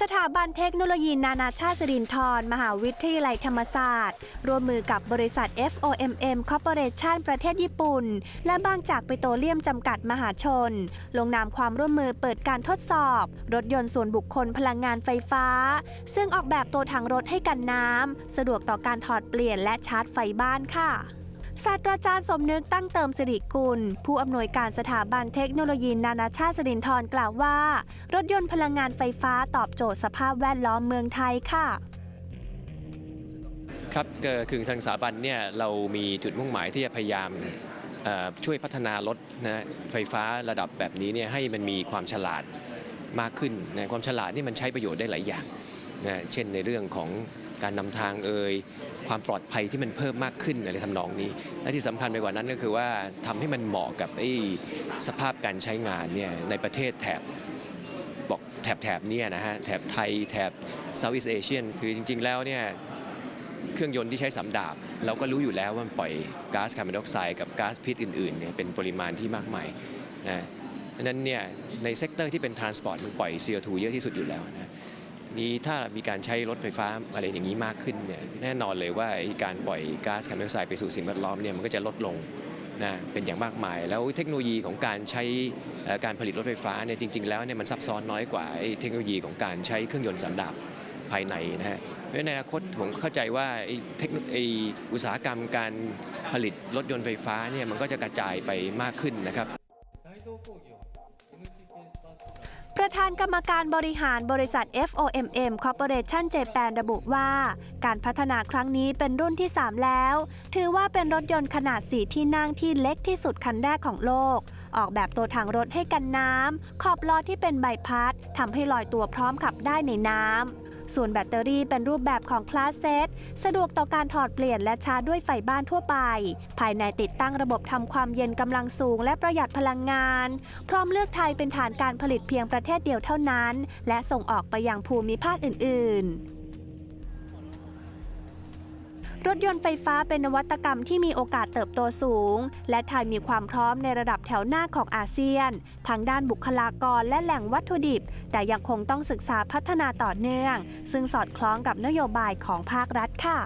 สถาบันเทคโนโลยีนานาชาติสิรินธรมหาวิทยาลัยธรรมศาสตร์ ร่วมมือกับบริษัท FOMM Corporation ประเทศญี่ปุ่น และบางจากปิโตรเลียมจำกัดมหาชน ลงนามความร่วมมือเปิดการทดสอบ รถยนต์ส่วนบุคคลพลังงานไฟฟ้า ซึ่งออกแบบตัวถังรถให้กันน้ำ สะดวกต่อการถอดเปลี่ยนและชาร์จไฟบ้านค่ะ ศาสตราจารย์สมนึกตั้งเติมสิริกุล ผู้อำนวยการสถาบันเทคโนโลยีนานาชาติสิรินธรกล่าวว่า รถยนต์พลังงานไฟฟ้าตอบโจทย์สภาพแวดล้อมเมืองไทยค่ะครับเอ่อคือทางสถาบันเนี่ยเรามีจุดมุ่งหมายที่จะพยายามช่วยพัฒนารถนะไฟฟ้าระดับแบบนี้เนี่ยให้มันมีความฉลาดมากขึ้นนะความฉลาดนี่มันใช้ประโยชน์ได้หลายอย่างนะเช่นในเรื่องของ การนำทางเอ่ยความปลอดภัยที่มันเพิ่มมากขึ้นอะไรทำนองนี้ และที่สำคัญไปกว่านั้นก็คือว่าทำให้มันเหมาะกับไอ้สภาพการใช้งานเนี่ยในประเทศแถบบอกแถบแถบเนี่ยนะฮะแถบไทยแถบ Southeast Asian คือจริง ๆ แล้วเนี่ยเครื่องยนต์ที่ใช้สำดาบ เราก็รู้อยู่แล้วว่ามันปล่อยก๊าซคาร์บอนไดออกไซด์กับก๊าซพิษอื่นๆเนี่ยเป็นปริมาณที่มากมายนะนั้นเนี่ยในเซกเตอร์ที่เป็นทรานสปอร์ตมันปล่อย CO2 เยอะที่สุดอยู่แล้วนะ นี้ถ้ามีการใช้รถไฟฟ้าอะไรอย่างนี้มากขึ้นเนี่ยแน่นอนเลยว่าไอ้การปล่อยก๊าซคาร์บอนไดออกไซด์ไปสู่สิ่งแวดล้อมเนี่ยมันก็จะลดลงนะเป็นอย่างมากมาย แล้วเทคโนโลยีของการใช้การผลิตรถไฟฟ้าเนี่ยจริง ๆ แล้วเนี่ยมันซับซ้อนน้อยกว่าไอ้เทคโนโลยีของการใช้เครื่องยนต์สันดาปภายในนะฮะเพราะในอนาคตผมเข้าใจว่าไอ้เทคโนไอ้อุตสาหกรรมการผลิตรถยนต์ไฟฟ้าเนี่ยมันก็จะกระจายไปมากขึ้นนะครับ ประธานกรรมการบริหารบริษัท FOMM Corporation Japan ระบุว่า การพัฒนาครั้งนี้เป็นรุ่นที่ 3 แล้ว ถือว่าเป็นรถยนต์ขนาด 4 ที่นั่งที่เล็กที่สุดคันแรกของโลก ออกแบบตัวถังรถให้กันน้ำ ขอบล้อที่เป็นใบพัดทำให้ลอยตัวพร้อมขับได้ในน้ำ ส่วนแบตเตอรี่เป็นรูปแบบของคลาสเซตสะดวกต่อการถอดเปลี่ยนและชาร์จด้วยไฟบ้านทั่วไป ภายในติดตั้งระบบทำความเย็นกำลังสูงและประหยัดพลังงาน พร้อมเลือกไทยเป็นฐานการผลิตเพียงประเทศเดียวเท่านั้น และส่งออกไปยังภูมิภาคอื่น ๆ รถยนต์ไฟฟ้าเป็นนวัตกรรมที่มีโอกาสเติบโตสูง และไทยมีความพร้อมในระดับแถวหน้าของอาเซียนทั้งด้านบุคลากรและแหล่งวัตถุดิบ แต่ยังคงต้องศึกษาพัฒนาต่อเนื่อง ซึ่งสอดคล้องกับนโยบายของภาครัฐค่ะ